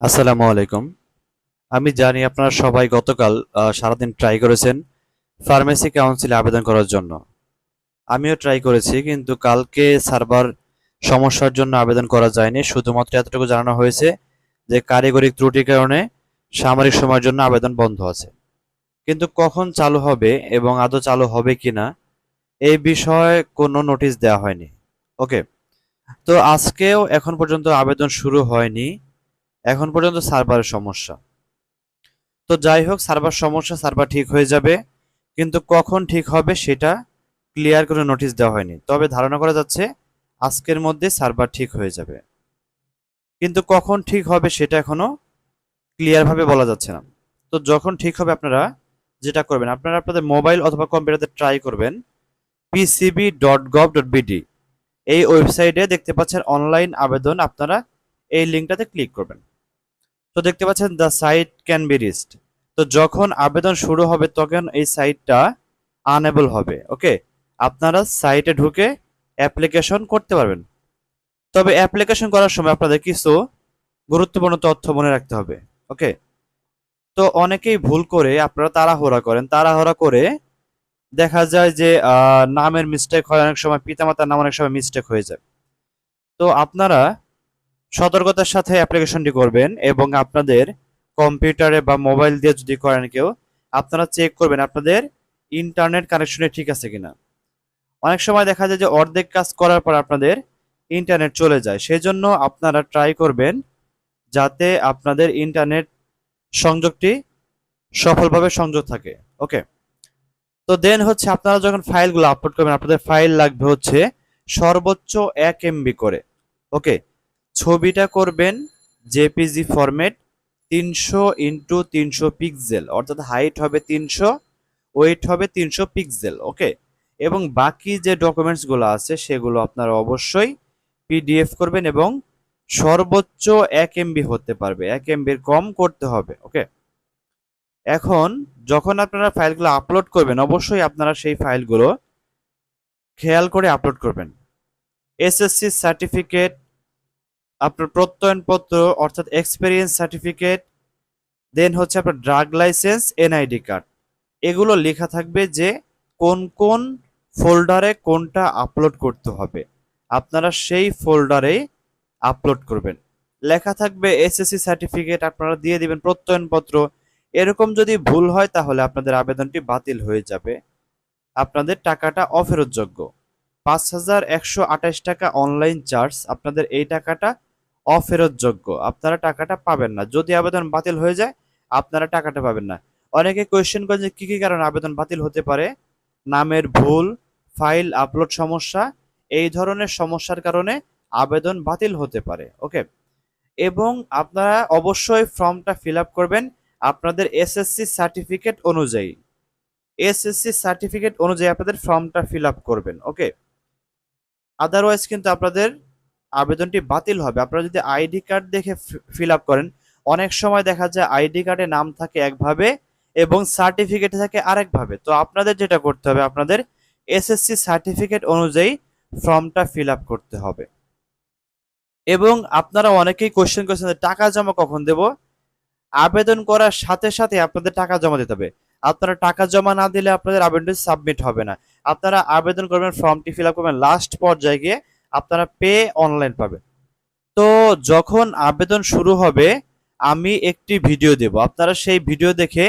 আসসালামু আলাইকুম। আমি জানি আপনারা সবাই গতকাল সারাদিন ট্রাই করেছেন ফার্মেসি কাউন্সিলে আবেদন করার জন্য। আমিও ট্রাই করেছি, কিন্তু কালকে সার্ভার সমস্যার জন্য আবেদন করা যায়নি। শুধুমাত্র এতটুকু জানানো হয়েছে যে কারিগরি ত্রুটির কারণে সামরিক সময়ের জন্য আবেদন বন্ধ আছে। কিন্তু কখন চালু হবে এবং আদৌ চালু হবে কিনা এই বিষয়ে কোনো নোটিশ দেওয়া হয়নি। ওকে তো আজকেও এখন পর্যন্ত আবেদন শুরু হয়নি। এখন পর্যন্ত সার্ভারের সমস্যা। তো যাই হোক, সার্ভার সমস্যা, সার্ভার ঠিক হয়ে যাবে। কিন্তু কখন ঠিক হবে সেটা ক্লিয়ার করে নোটিশ দেওয়া হয়নি। তবে ধারণা করা যাচ্ছে আজকের মধ্যে সার্ভার ঠিক হয়ে যাবে। কিন্তু কখন ঠিক হবে সেটা এখনও ক্লিয়ারভাবে বলা যাচ্ছে না। তো যখন ঠিক হবে আপনারা যেটা করবেন, আপনারা আপনাদের মোবাইল অথবা কম্পিউটারে ট্রাই করবেন PCB dot gov dot BD এই ওয়েবসাইটে দেখতে পাচ্ছেন অনলাইন আবেদন আপনারা এই লিঙ্কটাতে ক্লিক করবেন। তো দেখতে পাচ্ছেন the site can be wrist তো যখন আবেদন শুরু হবে, তখন এই সাইটটা আনএবল হবে ওকে আপনারা সাইটে ঢুকে অ্যাপ্লিকেশন করতে পারবেন। তবে অ্যাপ্লিকেশন করার সময় আপনাদের কিছু গুরুত্বপূর্ণ তথ্য মনে রাখতে হবে ওকে তো অনেকেই ভুল করে আপনারা তাড়াহুড়া করেন। তাড়াহুড়া করে দেখা যায় যে নামের মিস্টেক হয়, অনেক সময় পিতামাতার নাম, অনেক সময় মিস্টেক হয়ে যায়। তো আপনারা সতর্কতার সাথে অ্যাপ্লিকেশনটি করবেন এবং আপনাদের কম্পিউটারে বা মোবাইল দিয়ে যদি করেন কেউ, আপনারা চেক করবেন আপনাদের ইন্টারনেট কানেকশনে ঠিক আছে কিনা। অনেক সময় দেখা যায় যে অর্ধেক কাজ করার পর আপনাদের ইন্টারনেট চলে যায়। সেই জন্য আপনারা ট্রাই করবেন যাতে আপনাদের ইন্টারনেট সংযোগটি সফলভাবে সংযোগ থাকে। ওকে তো দেন হচ্ছে আপনারা যখন ফাইলগুলো আপলোড করবেন, আপনাদের ফাইল লাগবে হচ্ছে সর্বোচ্চ এক এমবি করে। ওকে ছবিটা করবেন জেপিজি ফরম্যাট তিনশো ইন্টু তিনশো পিক্সেল অর্থাৎ হাইট হবে তিনশো ওয়েট হবে তিনশো পিক্সেল ওকে এবং বাকি যে ডকুমেন্টসগুলো আছে, সেগুলো আপনারা অবশ্যই পিডিএফ করবেন এবং সর্বোচ্চ এক এমবি হতে পারবে, এক এমবির কম করতে হবে ওকে এখন যখন আপনারা ফাইলগুলো আপলোড করবেন, অবশ্যই আপনারা সেই ফাইলগুলো খেয়াল করে আপলোড করবেন। এসএসসি সার্টিফিকেট আপনার প্রত্যয়নপত্র, অর্থাৎ এক্সপেরিয়েন্স সার্টিফিকেট দেন হচ্ছে আপনার ড্রাগ লাইসেন্স এনআইডি কার্ড এগুলো লেখা থাকবে যে কোন কোন ফোল্ডারে কোনটা আপলোড করতে হবে। আপনারা সেই ফোল্ডারে আপলোড করবেন। লেখা থাকবে এসএসসি সার্টিফিকেট আপনারা দিয়ে দিবেন প্রত্যয়নপত্র। এরকম যদি ভুল হয় তাহলে আপনাদের আবেদনটি বাতিল হয়ে যাবে। আপনাদের টাকাটা অফেরতযোগ্য। পাঁচ হাজার একশো আঠাশ টাকা অনলাইন চার্জ আপনাদের এই টাকাটা অফেরতযোগ্য। আপনারা টাকাটা পাবেন না। যদি আবেদন বাতিল হয়ে যায়, আপনারা টাকাটা পাবেন না। অনেকে কোয়েশ্চেন করেন যে কী কী কারণে আবেদন বাতিল হতে পারে? নামের ভুল, ফাইল আপলোড সমস্যা, এই ধরনের সমস্যার কারণে আবেদন বাতিল হতে পারে। ওকে এবং আপনারা অবশ্যই ফর্মটা ফিল আপ করবেন আপনাদের এসএসসি সার্টিফিকেট অনুযায়ী। এসএসসি সার্টিফিকেট অনুযায়ী আপনাদের ফর্মটা ফিল আপ করবেন। ওকে আদারওয়াইজ কিন্তু আপনাদের আবেদনটি বাতিল হবে। আপনারা যদি আইডি কার্ড দেখে ফিল আপ করেন, অনেক সময় দেখা যায় আইডি কার্ডে নাম থাকে একভাবে এবং সার্টিফিকেটে থাকে আরেকভাবে। তো আপনাদের যেটা করতে হবে, আপনাদের এসএসসি সার্টিফিকেট অনুযায়ী ফর্মটা ফিল আপ করতে হবে। এবং আপনারা অনেকেই কোশ্চেন করেছেন টাকা জমা কখন দেব? আবেদন করার সাথে সাথে আপনাদের টাকা জমা দিতে হবে। আপনারা টাকা জমা না দিলে আপনাদের আবেদনটি সাবমিট হবে না। আপনারা আবেদন করবেন, ফর্মটি ফিল আপ করবেন, লাস্ট পর্যায়ে গিয়ে আপনারা পে অনলাইন পাবেন। তো যখন আবেদন শুরু হবে, আমি একটি ভিডিও দেব। আপনারা সেই ভিডিও দেখে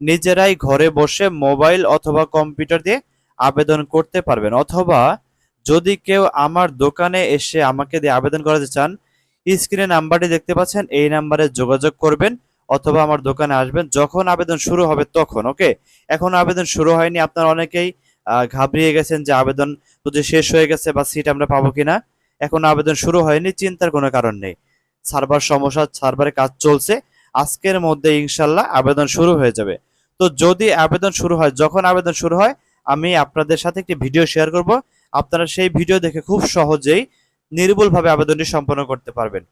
নিজেরাই ঘরে বসে মোবাইল অথবা কম্পিউটার দিয়ে আবেদন করতে পারবেন। অথবা যদি কেউ আমার দোকানে এসে আমাকে দিয়ে আবেদন করাতে চান স্ক্রিনে নাম্বারটি দেখতে পাচ্ছেন, এই নাম্বারে যোগাযোগ করবেন অথবা আমার দোকানে আসবেন। যখন আবেদন শুরু হবে তখন ওকে এখন আবেদন শুরু হয়নি, আপনারা অনেকেই ঘাবড়িয়ে গেছেন যে আবেদন যদি শেষ হয়ে গেছে বা সিট আমরা পাবো কিনা, এখন আবেদন শুরু হয়নি, চিন্তার কোনো কারণ নেই। সার্ভার সমস্যা, সার্ভারে কাজ চলছে, আজকের মধ্যে ইনশাল্লাহ আবেদন শুরু হয়ে যাবে। তো যদি আবেদন শুরু হয়, যখন আবেদন শুরু হয়, আমি আপনাদের সাথে একটি ভিডিও শেয়ার করব। আপনারা সেই ভিডিও দেখে খুব সহজেই নির্ভুলভাবে আবেদনটি সম্পন্ন করতে পারবেন।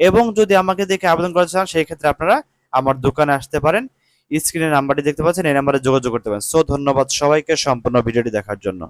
এবং যদি আমাকে দেখে আবেদন করতে চান, সেই ক্ষেত্রে আপনারা আমার দোকানে আসতে পারেন। স্ক্রিনে নাম্বারটি দেখতে পাচ্ছেন, এই নাম্বারে যোগাযোগ করতে পারেন। সো ধন্যবাদ সবাইকে সম্পূর্ণ ভিডিওটি দেখার জন্য।